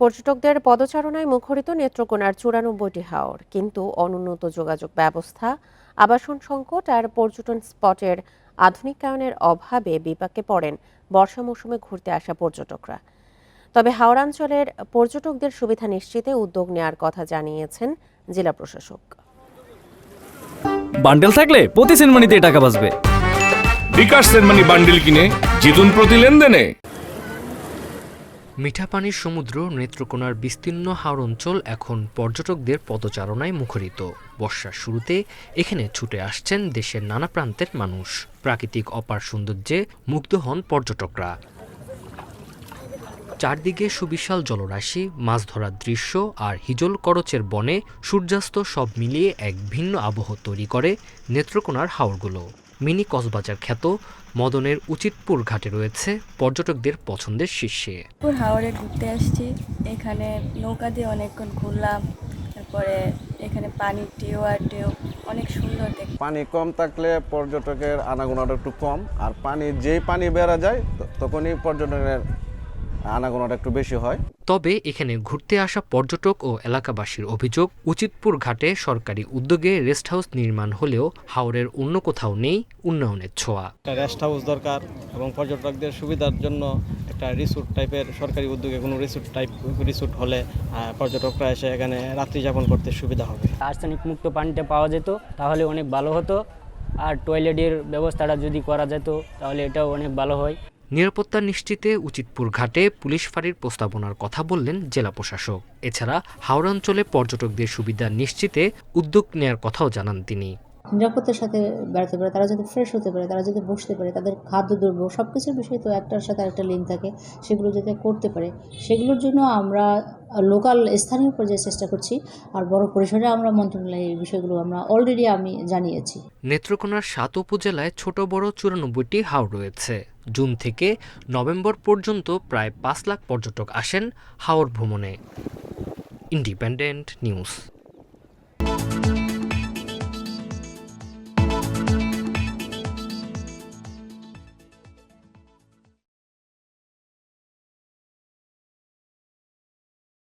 পর্যটকদের পদচারণায় মুখরিত নেত্রকোনার চুরানব্বইটি হাওর। কিন্তু অনুন্নত যোগাযোগ ব্যবস্থা আবাসন সংকট আর পর্যটন স্পটের আধুনিকায়নের অভাবে বিপাকে পড়েন বর্ষা মৌসুমে ঘুরতে আসা পর্যটকরা। তবে হাওড়াঞ্চলের পর্যটকদের সুবিধা নিশ্চিতে উদ্যোগ নেওয়ার কথা জানিয়েছেন জেলা প্রশাসক। বান্ডেল থাকলে প্রতি সেনমানিতে টাকা বাঁচবে। বিকাশ সেনমানি বান্ডিল কিনে জিতুন প্রতি লেনদেনে। মিঠা পানির সমুদ্র নেত্রকোনার বিস্তীর্ণ হাওর অঞ্চল এখন পর্যটকদের পদচারণায় মুখরিত। বর্ষার শুরুতে এখানে ছুটে আসছেন দেশের নানা প্রান্তের মানুষ। প্রাকৃতিক অপার সৌন্দর্যে মুগ্ধ হন পর্যটকরা। চারদিকে সুবিশাল জলরাশি, মাছ ধরার দৃশ্য আর হিজল করচের বনে সূর্যাস্ত সব মিলিয়ে এক ভিন্ন আবহ তৈরি করে নেত্রকোনার হাওরগুলো। মিনি কক্সবাজার খ্যাত মদনের উচিতপুর ঘাটে রয়েছে পর্যটকদের পছন্দের শীর্ষে। হাওড়ে ঘুরতে আসছি। এখানে নৌকা দিয়ে অনেকক্ষণ ঘুরলাম। তারপরে এখানে পানি ঢেউ আর ঢেউ অনেক সুন্দর দেখতে। পানি কম থাকলে পর্যটকের আনাগোনাটা একটু কম আর পানি যেই পানি বেড়া যায় তখনই পর্যটনের আনাগোনাটা একটু বেশি হয়। তবে এখানে ঘুরতে আসা পর্যটক ও এলাকাবাসীর অভিযোগ উচিতপুর ঘাটে সরকারি উদ্যোগে রেস্ট হাউস নির্মাণ হলেও হাওরের অন্য কোথাও নেই উন্নয়নের ছোঁয়া। একটা রেস্ট হাউস দরকার এবং পর্যটকদের সুবিধার জন্য একটা রিসোর্ট টাইপের সরকারি উদ্যোগে কোনো রিসোর্ট টাইপ রিসোর্ট হলে পর্যটকরা এসে এখানে রাত্রি যাপন করতে সুবিধা হবে। আর্সেনিক মুক্ত পানিটা পাওয়া যেত তাহলে অনেক ভালো হতো। আর টয়লেটের ব্যবস্থাটা যদি করা যেত তাহলে এটাও অনেক ভালো হয়। নিরাপত্তা নিশ্চিতে উচিতপুর ঘাটে পুলিশ ফাঁড়ির প্রস্তাবনার কথা বললেন জেলা প্রশাসক। এছাড়া হাওড়াঞ্চলে পর্যটকদের সুবিধা নিশ্চিতে উদ্যোগ নেয়ার কথাও জানান তিনি। নিরাপত্তার সাথে বেড়াতে পারে, তারা যাতে ফ্রেশ হতে পারে, তারা যাতে বসতে পারে, তাদের খাদ্য দ্রব্য সব কিছুর বিষয়ে তো একটার সাথে একটা লিঙ্ক থাকে, সেগুলো যাতে করতে পারে, সেগুলোর জন্য আমরা লোকাল স্থানীয় পর্যায়ে চেষ্টা করছি, আর বড় পরিসরে আমরা মন্ত্রণালয়ে এই বিষয়গুলো আমরা অলরেডি আমি জানিয়েছি। নেত্রকোনার সাত উপজেলায় ছোট, বড়, চুরানব্বইটি হাওর রয়েছে। জুন থেকে নভেম্বর পর্যন্ত প্রায় পাঁচ লাখ পর্যটক আসেন হাওর ভ্রমণে। Independent news